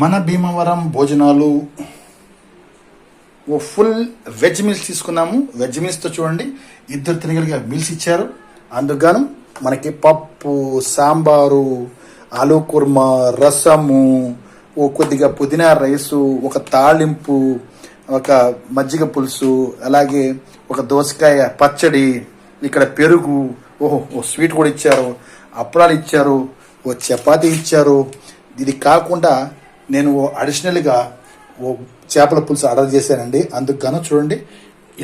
మన భీమవరం భోజనాలు ఓ ఫుల్ వెజ్ మీల్స్ తీసుకున్నాము. వెజ్ మీల్స్తో చూడండి. ఇద్దరు తినగలిగే మీల్స్ ఇచ్చారు. అందుకు మనకి పప్పు సాంబారు ఆలూ కుర్మా రసము ఓ కొద్దిగా పుదీనా రైసు ఒక తాళింపు ఒక మజ్జిగ పులుసు అలాగే ఒక దోసకాయ పచ్చడి ఇక్కడ పెరుగు ఓహో ఓ స్వీట్ కూడా ఇచ్చారు. అప్పడాలు ఇచ్చారు. ఓ చపాతీ ఇచ్చారు. ఇది కాకుండా నేను ఓ అడిషనల్గా ఓ చేపల పులుసు ఆర్డర్ చేశానండి. అందుకు గాను చూడండి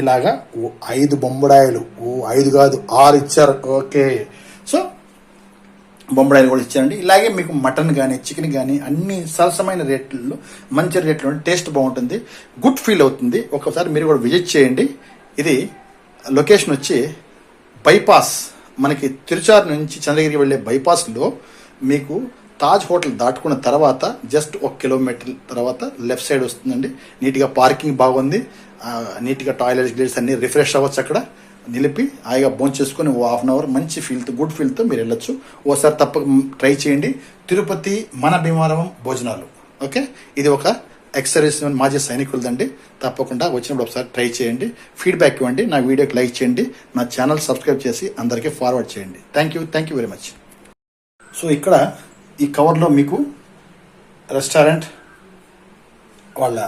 ఇలాగా ఓ ఐదు బొమ్మడాయిలు ఓ ఐదు కాదు ఆరు ఇచ్చారు. ఓకే. సో బొమ్మడాయిలు కూడా ఇచ్చారండి ఇలాగే మీకు మటన్ కానీ చికెన్ కానీ అన్ని సరసమైన రేట్లలో మంచి రేట్లో టేస్ట్ బాగుంటుంది. గుడ్ ఫీల్ అవుతుంది. ఒకసారి మీరు కూడా విజిట్ చేయండి. ఇది లొకేషన్ వచ్చి బైపాస్ మనకి తిరుచారు నుంచి చంద్రగిరికి వెళ్ళే బైపాస్లో మీకు తాజ్ హోటల్ దాటుకున్న తర్వాత జస్ట్ ఒక కిలోమీటర్ తర్వాత లెఫ్ట్ సైడ్ వస్తుందండి. నీట్గా పార్కింగ్ బాగుంది. నీట్గా టాయిలెట్స్ గిల్స్ అన్ని రిఫ్రెష్ అవ్వచ్చు అక్కడ. నిలిపి హాయిగా భోజనం చేసుకుని ఓ హాఫ్ అన్ అవర్ మంచి ఫీల్తో గుడ్ ఫీల్తో మీరు వెళ్ళొచ్చు. ఓసారి తప్పక ట్రై చేయండి. తిరుపతి మన భీమవరం భోజనాలు. ఓకే ఇది ఒక ఎక్సర్వీస్ మాజీ సైనికులదండి. తప్పకుండా వచ్చినప్పుడు ఒకసారి ట్రై చేయండి. ఫీడ్బ్యాక్ ఇవ్వండి. నా వీడియోకి లైక్ చేయండి. నా ఛానల్ సబ్స్క్రైబ్ చేసి అందరికీ ఫార్వర్డ్ చేయండి. Thank you thank you very much so ఇక్కడ ఈ కవర్లో మీకు రెస్టారెంట్ వాళ్ళ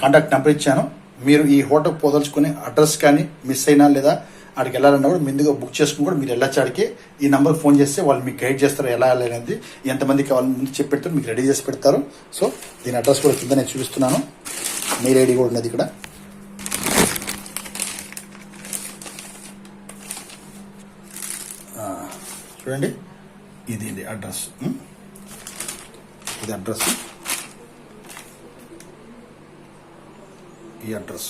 కాంటాక్ట్ నెంబర్ ఇచ్చాను. మీరు ఈ హోటల్కి పోదలుచుకునే అడ్రస్ కానీ మిస్ అయినా లేదా అక్కడికి వెళ్ళాలన్నా కూడా ముందుగా బుక్ చేసుకుని కూడా మీరు వెళ్ళొచ్చు అడిగి ఈ నెంబర్కి ఫోన్ చేస్తే వాళ్ళు మీకు గైడ్ చేస్తారు ఎలా అనేది ఎంతమంది కావాలి ముందు చెప్పి పెడతారు మీకు రెడీ చేసి పెడతారు. సో దీని అడ్రస్ కూడా కింద నేను చూపిస్తున్నాను. మెయిల్ ఐడి కూడా ఉన్నది ఇక్కడ. చూడండి. ఇది అడ్రస్? ఇది అడ్రస్. ఈ అడ్రస్.